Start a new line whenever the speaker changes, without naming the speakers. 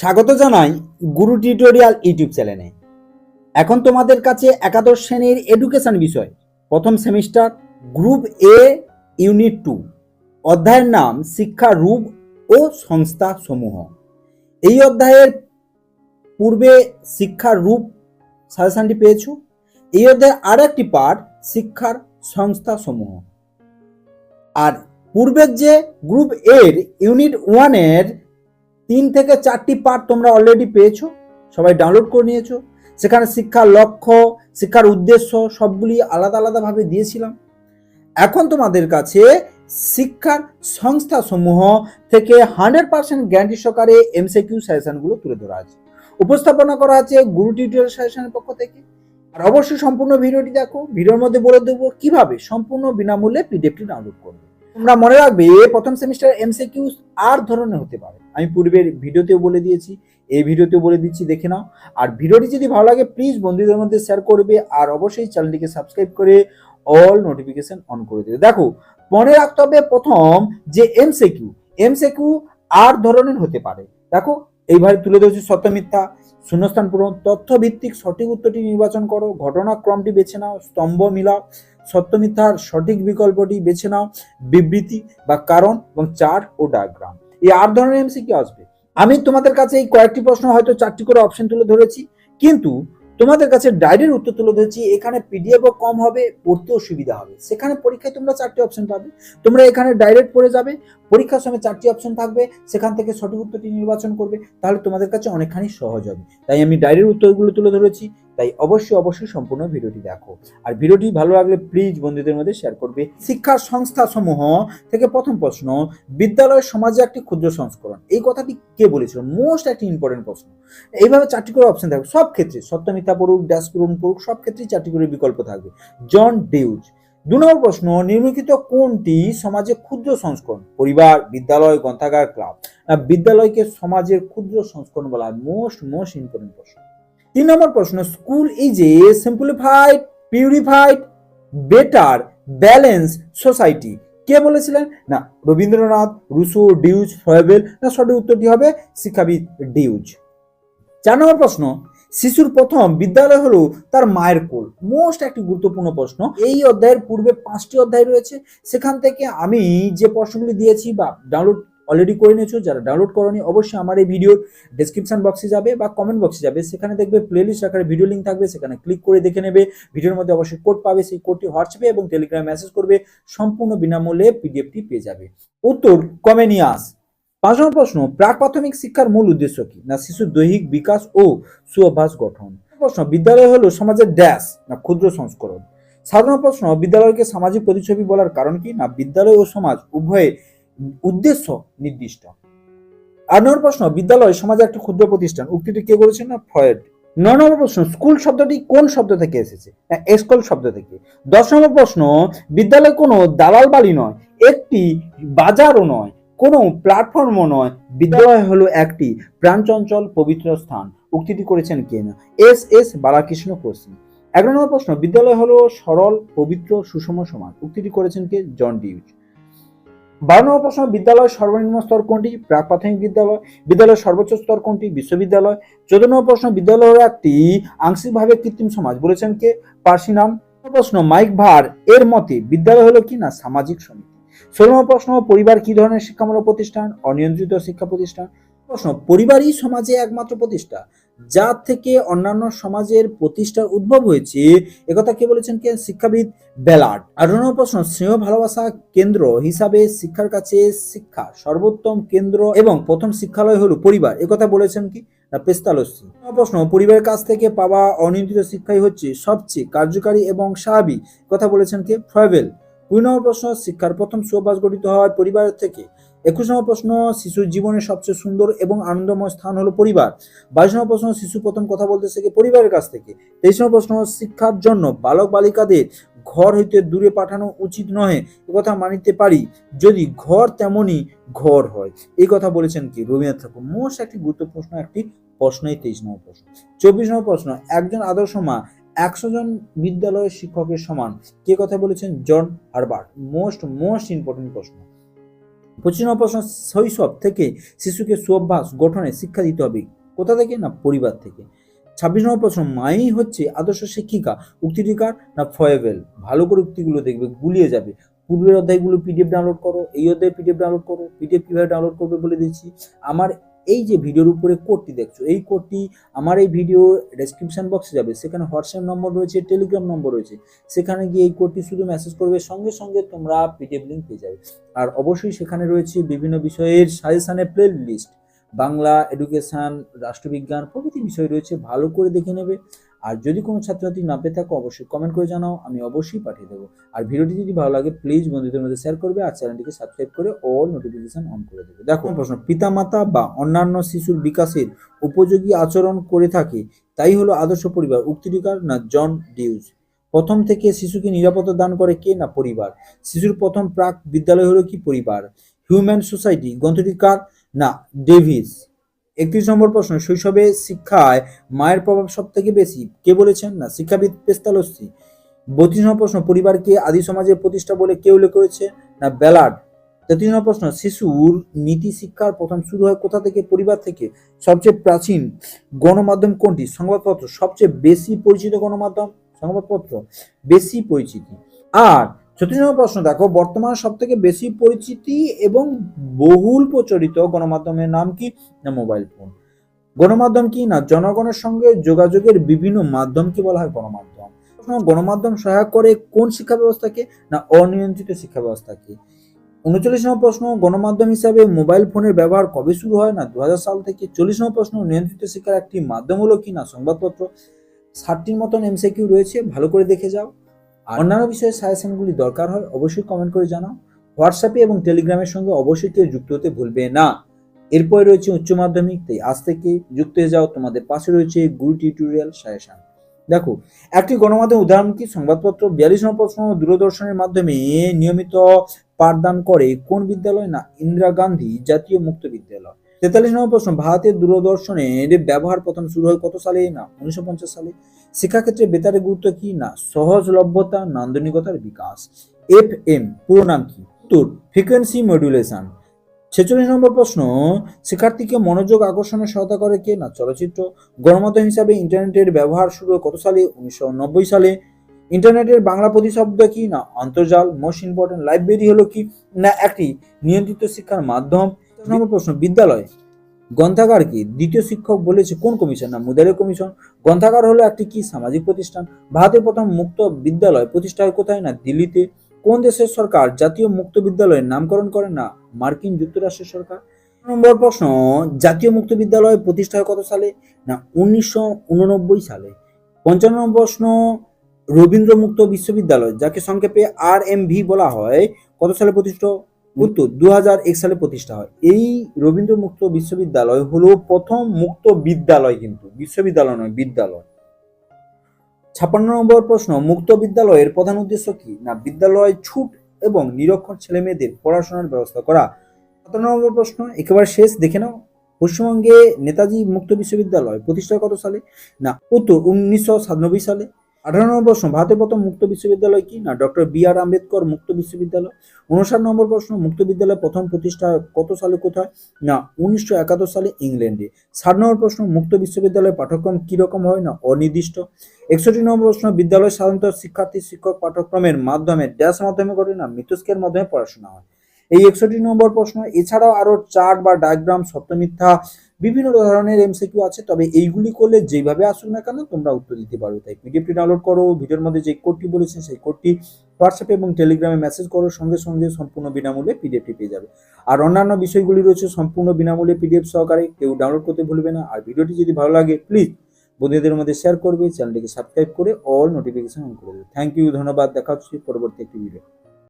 স্বাগত জানাই গুরু tutorial YouTube চ্যানেলে। এখন তোমাদের কাছে একাদশ শ্রেণির এডুকেশন বিষয়। প্রথম semester, group A, unit two. অধ্যায়ের নাম শিক্ষা রূপ ও সংস্থা সমূহ। এই অধ্যায়ের পূর্বে শিক্ষার রূপ সাজেশনটি পেয়েছ? এই অধ্যায়ের আর একটি পার্ট শিক্ষার সংস্থা সমূহ। আর পূর্বের যে গ্রুপ এর ইউনিট ওয়ানের তিন থেকে চারটি পার্ট তোমরা অলরেডি পেয়েছ, সবাই ডাউনলোড করে নিয়েছো। সেখানে শিক্ষার লক্ষ্য, শিক্ষার উদ্দেশ্য, সবগুলি আলাদা আলাদাভাবে দিয়েছিলাম। এখন তোমাদের কাছে শিক্ষার সংস্থা সমূহ থেকে হান্ড্রেড পার্সেন্ট গ্যারান্টি সহকারে এমসিকিউ সাজেশনগুলো তুলে ধরা আছে। উপস্থাপনা করা আছে গুরু টিউটোরিয়াল সাজেশনের পক্ষ থেকে। আর অবশ্যই সম্পূর্ণ ভিডিওটি দেখো, ভিডিওর মধ্যে বলে দেবো কীভাবে সম্পূর্ণ বিনামূল্যে পিডিএফটি ডাউনলোড করবে। তোমরা মনে রাখবে, প্রথম সেমিস্টার এমসিকিউ আর ধরনের হতে পারে। আমি পূর্বের ভিডিওতেও বলে দিয়েছি, এই ভিডিওতেও বলে দিচ্ছি, দেখে নাও। আর ভিডিওটি যদি ভালো লাগে প্লিজ বন্ধুদের মধ্যে শেয়ার করবে আর অবশ্যই চ্যানেলটিকে সাবস্ক্রাইব করে অল নোটিফিকেশন অন করে দেবে। দেখো, মনে রাখতে হবে প্রথম যে এমসিকিউ এমসিকিউ আর ধরনের হতে পারে। দেখো এইভাবে তুলে ধরেছি সত্য মিথ্যা, শূন্যস্থান পূরণ তথ্য ভিত্তিক সঠিক উত্তরটি নির্বাচন করো, ঘটনাক্রমটি বেছে নাও, স্তম্ভ মিলাও, সত্য মিথ্যার সঠিক বিকল্পটি বেছে নাও, বিবৃতি বা কারণ এবং চার্ট ও ডায়াগ্রাম এই আট ধরনের এমসিকিউ আসবে। আমি তোমাদের কাছে এই কয়েকটি প্রশ্ন হয়তো চারটি করে অপশন তুলে ধরেছি, কিন্তু তোমাদের কাছে ডায়েরির উত্তর তুলে ধরেছি, এখানে পিডিএফও কম হবে, পড়তেও সুবিধা হবে। সেখানে পরীক্ষায় তোমরা চারটি অপশন পাবে। তোমরা এখানে ডাইরেক্ট পড়ে যাবে, পরীক্ষার সময় চারটি অপশন থাকবে, সেখান থেকে সঠিক উত্তরটি নির্বাচন করবে, তাহলে তোমাদের কাছে অনেকখানি সহজ হবে। তাই আমি ডায়েরির উত্তরগুলো তুলে ধরেছি তাই অবশ্যই অবশ্যই সম্পূর্ণ ভিডিওটি দেখো। আর ভিডিওটি ভালো লাগলে প্লিজ বন্ধুদের মধ্যে শেয়ার করবে। শিক্ষা সংস্থা সমূহ থেকে প্রথম প্রশ্ন, বিদ্যালয় সমাজে একটি ক্ষুদ্র সংস্করণ। এই কথাটি কে বলেছিল? মোস্ট একটি ইম্পর্টেন্ট প্রশ্ন। এইভাবে চারটি করে অপশন থাকবে। সব ক্ষেত্রে সত্য মিথ্যা পড়ুক ড্যাশ পূরণ পড়ুক, সব ক্ষেত্রেই চারটি করে বিকল্প থাকবে। জন ডিউজ। দু নম্বর প্রশ্ন, নিম্নলিখিত কোনটি সমাজে ক্ষুদ্র সংস্করণ? পরিবার, বিদ্যালয়, গ্রন্থাগার, ক্লাব। বিদ্যালয়কে সমাজের ক্ষুদ্র সংস্করণ বলা হয়। মোস্ট মোস্ট ইম্পর্টেন্ট প্রশ্ন। তিন নম্বর প্রশ্ন school is a simplified purified better balance society কে বলেছিলেন? না, রবীন্দ্রনাথ রুসো ডিউজ, ফয়েবেল, না সঠিক উত্তরটি হবে শিক্ষাবিদ ডিউজ। চার নম্বর প্রশ্ন, শিশুর প্রথম বিদ্যালয় হলো তার মায়ের কোল। মোস্ট একটি গুরুত্বপূর্ণ প্রশ্ন, এই অধ্যায়ের পূর্বে পাঁচটি অধ্যায় রয়েছে। সেখান থেকে আমি যে প্রশ্নগুলি দিয়েছি বা ডাউনলোড অলরেডি করে নিয়েছো, যারা ডাউনলোড করনি, অবশ্যই আমার এই ভিডিওর ডেসক্রিপশন বক্সে যাবে বা কমেন্ট বক্সে যাবে। সেখানে দেখবে প্লেলিস্ট আকারে ভিডিও লিঙ্ক থাকবে, সেখানে ক্লিক করে দেখে নেবে। ভিডিওর মধ্যে অবশ্যই কোড পাবে, সেই কোডটি হোয়াটসঅ্যাপে এবং টেলিগ্রামে মেসেজ করবে। সম্পূর্ণ বিনামূল্যে পিডিএফটি পেয়ে যাবে। উত্তর কমেনিয়াস পাঁচ নম্বর প্রশ্ন, প্রাক প্রাথমিক শিক্ষার মূল উদ্দেশ্য কি? না, শিশুর দৈহিক বিকাশ ও সুঅভ্যাস গঠন? প্রশ্ন, বিদ্যালয় হলো সমাজের ড্যাশ না ক্ষুদ্র সংস্করণ? সাধারণ প্রশ্ন, বিদ্যালয়কে সামাজিক প্রতিচ্ছবি বলার কারণ কি? না, বিদ্যালয় ও সমাজ উভয়ে উদ্দেশ্য নির্দিষ্ট। আট নম্বর প্রশ্ন, বিদ্যালয় সমাজে একটি ক্ষুদ্র প্রতিষ্ঠান, উক্তিটি কে বলেছেন না? ফ্রয়েড নয় নম্বর প্রশ্ন, স্কুল শব্দটি কোন শব্দ থেকে এসেছে? না, স্কুল শব্দ থেকে। দশ নম্বর প্রশ্ন, বিদ্যালয় কোনো দালাল বাড়ি নয়, একটি বাজারও নয়, কোনো প্ল্যাটফর্মও নয়, বিদ্যালয় হলো একটি প্রাণচঞ্চল পবিত্র স্থান। উক্তিটি করেছেন কে না? এস এস বালাকৃষ্ণ কোসি এগারো নম্বর প্রশ্ন, বিদ্যালয় হলো সরল, পবিত্র, সুষম সমাজ। উক্তিটি করেছেন কে? জন ডিউজ। বারো প্রশ্ন, বিদ্যালয়ের সর্বনিম্ন স্তর কোনটি? প্রাক প্রাথমিক বিদ্যালয়, বিদ্যালয়ের সর্বোচ্চ স্তর কোনটি? বিশ্ববিদ্যালয়। চোদ্দ নম্বর প্রশ্ন বিদ্যালয় একটি আংশিকভাবে কৃত্রিম সমাজ বলেছেন কে? পার্সি নাম। প্রশ্ন, মাইক ভার এর মতে বিদ্যালয় হলো কি না? সামাজিক সমিতি। ষোলো নম্বর প্রশ্ন, পরিবার কি ধরনের শিক্ষামূলক প্রতিষ্ঠান? অনিয়ন্ত্রিত শিক্ষা প্রতিষ্ঠান। প্রশ্ন, পরিবারই সমাজে একমাত্র প্রতিষ্ঠা? যার থেকে অন্যান্য সমাজের প্রতিষ্ঠার উদ্ভব হয়েছে, একথা কে বলেছেন কে? শিক্ষাবিদ বেলার্ড। আঠারো নম্বর প্রশ্ন, স্নেহ, ভালোবাসা কেন্দ্র হিসাবে শিক্ষার কাছে শিক্ষা সর্বোত্তম কেন্দ্র এবং প্রথম শিক্ষালয় হলো পরিবার, একথা বলেছেন কি? না পেস্তালসি প্রশ্ন, পরিবারের কাছ থেকে পাওয়া অনিয়ন্ত্রিত শিক্ষাই হচ্ছে সবচেয়ে কার্যকারী এবং স্বাভাবিক কথা বলেছেন কে? ফ্রয়েবেল। কুড়ি নম্বর প্রশ্ন, শিক্ষার প্রথম সুঅভ্যাস গঠিত হয় পরিবারের থেকে। একুশ নম্বর প্রশ্ন, শিশুর জীবনের সবচেয়ে সুন্দর এবং আনন্দময় স্থান হলো পরিবার। বাইশ নম্বর প্রশ্ন, শিশু প্রথম কথা বলতে শেখে পরিবারের কাছ থেকে? তেইশ নম্বর প্রশ্ন, শিক্ষার জন্য বালক বালিকাদের ঘর হইতে দূরে পাঠানো উচিত নহে কথা মানিতে পারি। যদি ঘর তেমনই ঘর হয়, এই কথা বলেছেন কি রবীন্দ্রনাথ ঠাকুর। মোস্ট একটি গুরুত্বপূর্ণ একটি প্রশ্নই তেইশ নম্বর প্রশ্ন। চব্বিশ নম্বর প্রশ্ন, একজন আদর্শ মা, একশো জন বিদ্যালয়ের শিক্ষকের সমান। কে কথা বলেছেন? John Herbert. Most most important প্রশ্ন। পঁচিশ নম্বর প্রশ্ন, শৈশব থেকে শিশুকে সুঅভ্যাস, গঠনে শিক্ষা দিতে হবে। কোথা থেকে না পরিবার থেকে? ছাব্বিশ নম্বর প্রশ্ন মাই হচ্ছে আদর্শ শিক্ষিকা উক্তিটিকার না ফয়েবেল? ভালো করে উক্তিগুলো দেখবে, গুলিয়ে যাবে। পূর্বের অধ্যায়গুলো পিডিএফ ডাউনলোড করো, এই অধ্যায় পিডিএফ ডাউনলোড করো পিডিএফ কীভাবে ডাউনলোড করবে বলে দিচ্ছি। আমার এই যে ভিডিওর উপরে কোডটি দেখছ, এই কোডটি আমার এই ভিডিও ডেসক্রিপশন বক্সে যাবে, সেখানে হোয়াটসঅ্যাপ নম্বর রয়েছে টেলিগ্রাম নম্বর রয়েছে, সেখানে গিয়ে এই কোডটি শুধু মেসেজ করবে, সঙ্গে সঙ্গে তোমরা পিডিএফ লিঙ্ক পেয়ে যাবে। আর অবশ্যই সেখানে রয়েছে বিভিন্ন বিষয়ের সাজেশানের প্লে লিস্ট বাংলা এডুকেশান রাষ্ট্রবিজ্ঞান প্রভৃতি বিষয় রয়েছে, ভালো করে দেখে নেবে। আর যদি কোনো ছাত্রছাত্রী না পেয়ে থাকো, অবশ্যই কমেন্ট করে জানাও, আমি অবশ্যই পাঠিয়ে দেবো। আর ভিডিওটি যদি ভালো লাগে প্লিজ বন্ধুদের মধ্যে শেয়ার করবে আর চ্যানেলটিকে সাবস্ক্রাইব করে অল নোটিফিকেশন অন করে দেবে। দেখো প্রশ্ন, পিতামাতা বা অন্যান্য শিশুর বিকাশের উপযোগী আচরণ করে থাকে, তাই হলো আদর্শ পরিবার উক্তিটিকার না জন ডিউজ প্রথম থেকে শিশুকে নিরাপত্তা দান করে কে না পরিবার? শিশুর প্রথম প্রাক বিদ্যালয় হলো কি পরিবার? হিউম্যান সোসাইটি গ্রন্থটিকার না ডেভিস একত্রিশ নম্বর প্রশ্ন, শৈশবে শিক্ষায় মায়ের প্রভাব সব থেকে বেশি? কে বলেছেন? না, শিক্ষাবিদ পেস্তালস্যি বত্রিশ নম্বর প্রশ্ন, পরিবারকে আদি সমাজের প্রতিষ্ঠা বলে কে উল্লেখ করেছে? না ব্যালাড তেত্রিশ নম্বর প্রশ্ন, শিশুর নীতি শিক্ষার প্রথম শুরু হয় কোথা থেকে? পরিবার থেকে। সবচেয়ে প্রাচীন গণমাধ্যম কোনটি? সংবাদপত্র। সবচেয়ে বেশি পরিচিত গণমাধ্যম? সংবাদপত্র। বেশি পরিচিতি। আর ছত্রিশ নম্বর প্রশ্ন, দেখো, বর্তমান সব থেকে বেশি পরিচিতি এবং বহুল প্রচলিত গণমাধ্যমের নাম কি? না, মোবাইল ফোন। গণমাধ্যম কি? না, জনগণের সঙ্গে যোগাযোগের বিভিন্ন মাধ্যমকে বলা হয়? গণমাধ্যম। গণমাধ্যম সহায়ক করে কোন শিক্ষা ব্যবস্থাকে না, অনিয়ন্ত্রিত শিক্ষা ব্যবস্থাকে উনচল্লিশ নম্বর প্রশ্ন, গণমাধ্যম হিসাবে মোবাইল ফোনের ব্যবহার কবে শুরু হয়? না দু হাজার সাল থেকে চল্লিশ নম্বর প্রশ্ন, নিয়ন্ত্রিত শিক্ষার একটি মাধ্যম হলো কি? না, সংবাদপত্র। ষাটটির মতন এমসিকিউ রয়েছে, ভালো করে দেখে যাও। আর অন্যান্য বিষয়ে সাজেশনগুলি দরকার হয়, অবশ্যই কমেন্ট করে জানাও। হোয়াটসঅ্যাপে এবং টেলিগ্রামের সঙ্গে অবশ্যই কেউ যুক্ত হতে ভুলবে না। এরপরে রয়েছে উচ্চ মাধ্যমিক, তাই আজ থেকে যুক্ত হয়ে যাও। তোমাদের পাশে রয়েছে গুরু টিউটোরিয়াল সাজেশন দেখো, একটি গণমাধ্যম উদাহরণ কি সংবাদপত্র বিয়াল্লিশ নম্বর প্রশ্ন দূরদর্শনের মাধ্যমে নিয়মিত পাঠদান করে কোন বিদ্যালয় না ইন্দিরা গান্ধী জাতীয় মুক্ত বিদ্যালয়? তেতাল্লিশ নম্বর প্রশ্ন, ভারতের দূরদর্শনের ব্যবহার প্রথম শুরু হয় কত সালে না, উনিশশো পঞ্চাশ সালে? শিক্ষাক্ষেত্রে বেতারের গুরুত্ব কি? না, সহজলভ্যতা, নান্দনিকতার বিকাশ। এফ এম পুরো নাম কি? ফ্রিকোয়েন্সি মডুলেশন ছেচল্লিশ নম্বর প্রশ্ন, শিক্ষার্থীকে মনোযোগ আকর্ষণে সহায়তা করে কে? না, চলচ্চিত্র। গণমাধ্যম হিসাবে ইন্টারনেটের ব্যবহার শুরু কত সালে? উনিশশো নব্বই সালে। ইন্টারনেটের বাংলা প্রতিশব্দ কি? না, অন্তর্জাল মোস্ট ইম্পর্টেন্ট লাইব্রেরি হলো কি? না, একটি নিয়ন্ত্রিত শিক্ষার মাধ্যম। নম্বর প্রশ্ন, বিদ্যালয়। গ্রন্থাগার কি? দ্বিতীয় শিক্ষক বলেছে, কোন কমিশন না মুদারে কমিশন গ্রন্থাগার হলো একটি কি? সামাজিক প্রতিষ্ঠান। ভারতের প্রথম মুক্ত বিদ্যালয় প্রতিষ্ঠা হয় কোথায়? না, দিল্লিতে। কোন দেশের সরকার জাতীয় মুক্ত বিদ্যালয়ের নামকরণ করে? না, মার্কিন যুক্তরাষ্ট্রের সরকার। নম্বর প্রশ্ন, জাতীয় মুক্ত বিদ্যালয় প্রতিষ্ঠা হয় কত সালে? না, উনিশশো উননব্বই সালে। পঞ্চান্ন নম্বর প্রশ্ন রবীন্দ্র মুক্ত বিশ্ববিদ্যালয়, যাকে সংক্ষেপে আর এম ভি বলা হয়, কত সালে প্রতিষ্ঠিত? উত্তর দু সালে প্রতিষ্ঠা হয়। এই রবীন্দ্র মুক্ত বিশ্ববিদ্যালয় হলো প্রথম মুক্ত বিদ্যালয় কিন্তু। বিশ্ববিদ্যালয় নয়, বিদ্যালয়। ছাপ্পান্ন নম্বর প্রশ্ন, মুক্ত বিদ্যালয়ের প্রধান উদ্দেশ্য কি? না, বিদ্যালয় ছুট এবং নিরক্ষর ছেলে মেয়েদের পড়াশোনার ব্যবস্থা করা? সাতান্ন নম্বর প্রশ্ন, একেবারে শেষ, দেখে নাও। পশ্চিমবঙ্গে নেতাজি মুক্ত বিশ্ববিদ্যালয় প্রতিষ্ঠা কত সালে? না, উত্তর, উনিশশো সাতানব্বই সালে। আঠারো নম্বর প্রশ্ন, ভারতের প্রথম মুক্ত বিশ্ববিদ্যালয় কি? না, ডক্টর বি আর আম্বেদকর মুক্ত বিশ্ববিদ্যালয়। উনষাট নম্বর প্রশ্ন, মুক্ত বিদ্যালয় প্রথম প্রতিষ্ঠা কত সালে কোথায়? না, উনিশশো একাত্তর সালে ইংল্যান্ডে। ষাট নম্বর প্রশ্ন, মুক্ত বিশ্ববিদ্যালয়ের পাঠ্যক্রম কীরকম হয়? না, অনির্দিষ্ট। একষট্টি নম্বর প্রশ্ন বিদ্যালয় সাধারণত শিক্ষার্থী, শিক্ষক পাঠ্যক্রমের মাধ্যমে ড্যাশ মাধ্যমে করে না, মিথস্কের মাধ্যমে পড়াশোনা হয়? এই একষট্টি নম্বর প্রশ্ন, এছাড়াও আরও চার্ট বা ডায়াগ্রাম সত্য মিথ্যা বিভিন্ন ধরনের এমসিকিউ আছে, তবে এইগুলি করলে যেভাবে আসুক না কেন, তোমরা উত্তর দিতে পারো। তাই পিডিএফটি ডাউনলোড করো, ভিডিওর মধ্যে যে কোডটি বলেছে সেই কোডটি হোয়াটসঅ্যাপে এবং টেলিগ্রামে মেসেজ করো, সঙ্গে সঙ্গে সম্পূর্ণ বিনামূল্যে পিডিএফটি পেয়ে যাবে। আর অন্যান্য বিষয়গুলি রয়েছে, সম্পূর্ণ বিনামূল্যে পিডিএফ সহকারে কেউ ডাউনলোড করতে ভুলবে না। আর ভিডিওটি যদি ভালো লাগে প্লিজ বন্ধুদের মধ্যে শেয়ার করবে চ্যানেলটিকে সাবস্ক্রাইব করে অল নোটিফিকেশন অন করে দেবে। থ্যাংক ইউ ধন্যবাদ, দেখা হচ্ছে পরবর্তী একটি ভিডিও